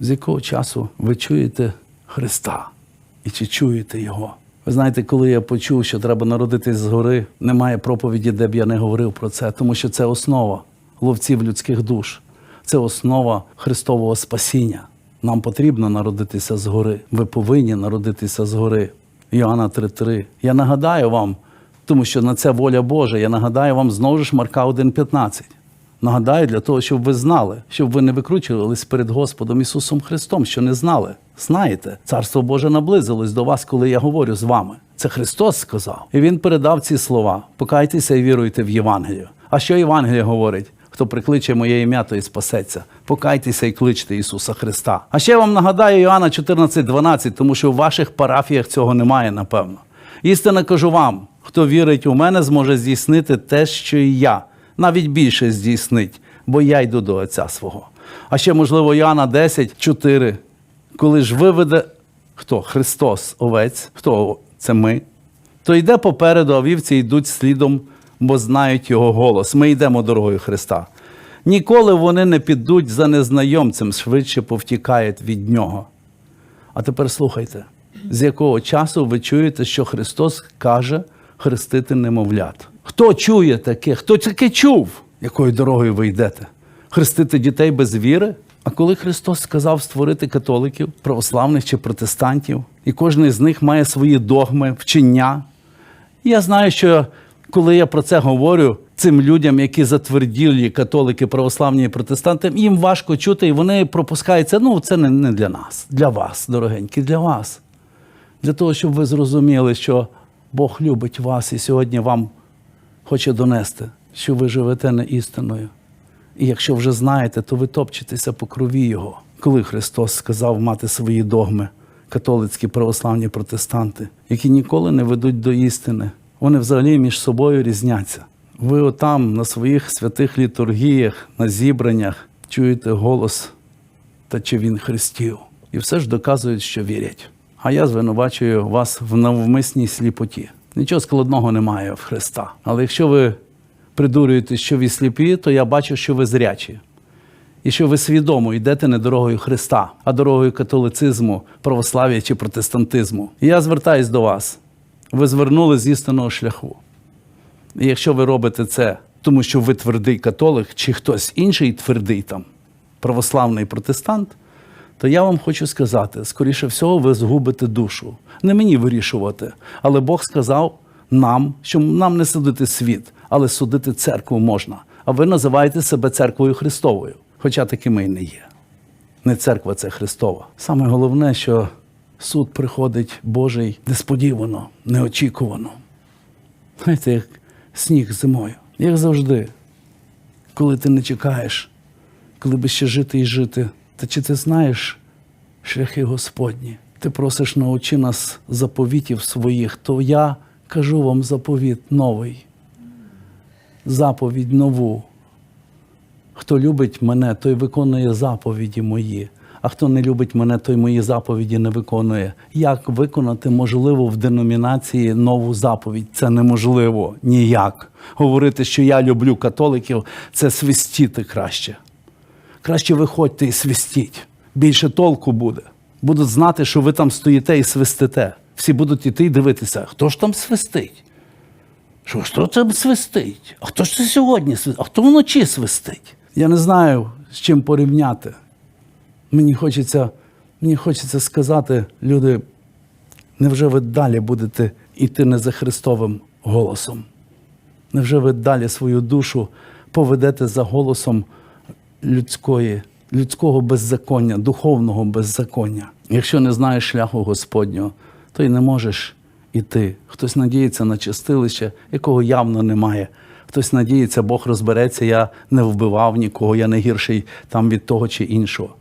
З якого часу ви чуєте Христа і чи чуєте Його? Ви знаєте, коли я почув, що треба народитись згори, немає проповіді, де б я не говорив про це, тому що це основа ловців людських душ, це основа Христового спасіння. Нам потрібно народитися згори. Ви повинні народитися згори. Іоанна 3.3. Я нагадаю вам, тому що на це воля Божа, я нагадаю вам знову ж Марка 1.15. Нагадаю для того, щоб ви знали, щоб ви не викручувались перед Господом Ісусом Христом, що не знали. Знаєте, Царство Боже наблизилось до вас, коли я говорю з вами. Це Христос сказав. І Він передав ці слова: покайтеся і віруйте в Євангелію. А що Євангеліє говорить? Хто прикличе моє ім'я, той спасеться. Покайтеся і кличте Ісуса Христа. А ще я вам нагадаю Іоанна 14.12, тому що в ваших парафіях цього немає, напевно. Істинно кажу вам, хто вірить у мене, зможе здійснити те, що і я, навіть більше здійснить, бо я йду до Отця свого. А ще, можливо, Іоанна 10.4. Коли ж виведе хто? Христос, овець, хто це ми, то йде попереду, а вівці йдуть слідом, бо знають його голос. Ми йдемо дорогою Христа. Ніколи вони не підуть за незнайомцем, швидше повтікають від нього. А тепер слухайте, з якого часу ви чуєте, що Христос каже хрестити немовлят? Хто чує таке? Хто таке чув? Якою дорогою ви йдете? Хрестити дітей без віри? А коли Христос сказав створити католиків, православних чи протестантів, і кожен з них має свої догми, вчення, я знаю, що коли я про це говорю цим людям, які затверділі католики, православні і протестанти, їм важко чути, і вони пропускаються. Ну, це не, не для нас, для вас, дорогенькі, для вас. Для того, щоб ви зрозуміли, що Бог любить вас і сьогодні вам хоче донести, що ви живете не істиною. І якщо вже знаєте, то ви топчетеся по крові Його. Коли Христос сказав мати свої догми, католицькі, православні протестанти, які ніколи не ведуть до істини, вони взагалі між собою різняться. Ви отам на своїх святих літургіях, на зібраннях чуєте голос, та чи він Христів. І все ж доказують, що вірять. А я звинувачую вас в навмисній сліпоті. Нічого складного немає в Христа. Але якщо ви придурюєте, що ви сліпі, то я бачу, що ви зрячі. І що ви свідомо йдете не дорогою Христа, а дорогою католицизму, православ'я чи протестантизму. І я звертаюсь до вас. Ви звернули з істинного шляху. І якщо ви робите це, тому що ви твердий католик, чи хтось інший твердий там, православний протестант, то я вам хочу сказати: скоріше всього, ви згубите душу. Не мені вирішувати. Але Бог сказав нам, що нам не судити світ, але судити церкву можна. А ви називаєте себе церквою Христовою, хоча такими і не є. Не церква це Христова. Саме головне, що суд приходить Божий несподівано, неочікувано. Знаєте, як сніг зимою, як завжди, коли ти не чекаєш, коли би ще жити і жити. Та чи ти знаєш шляхи Господні? Ти просиш научи нас заповітів своїх, то я кажу вам заповіт новий, заповідь нову. Хто любить мене, той виконує заповіді мої. А хто не любить мене, той мої заповіді не виконує. Як виконати можливо в деномінації нову заповідь? Це неможливо ніяк. Говорити, що я люблю католиків, це свистіти краще. Краще виходьте і свистіть. Більше толку буде. Будуть знати, що ви там стоїте і свистите. Всі будуть іти і дивитися, хто ж там свистить? Що ж там свистить? А хто ж це сьогодні свистить? А хто вночі свистить? Я не знаю, з чим порівняти. Мені хочеться, мені хочеться сказати, люди, невже ви далі будете йти не за Христовим голосом? Невже ви далі свою душу поведете за голосом людської, людського беззаконня, духовного беззаконня? Якщо не знаєш шляху Господнього, то й не можеш іти. Хтось надіється на чистилище, якого явно немає. Хтось надіється, Бог розбереться, я не вбивав нікого, я не гірший там від того чи іншого.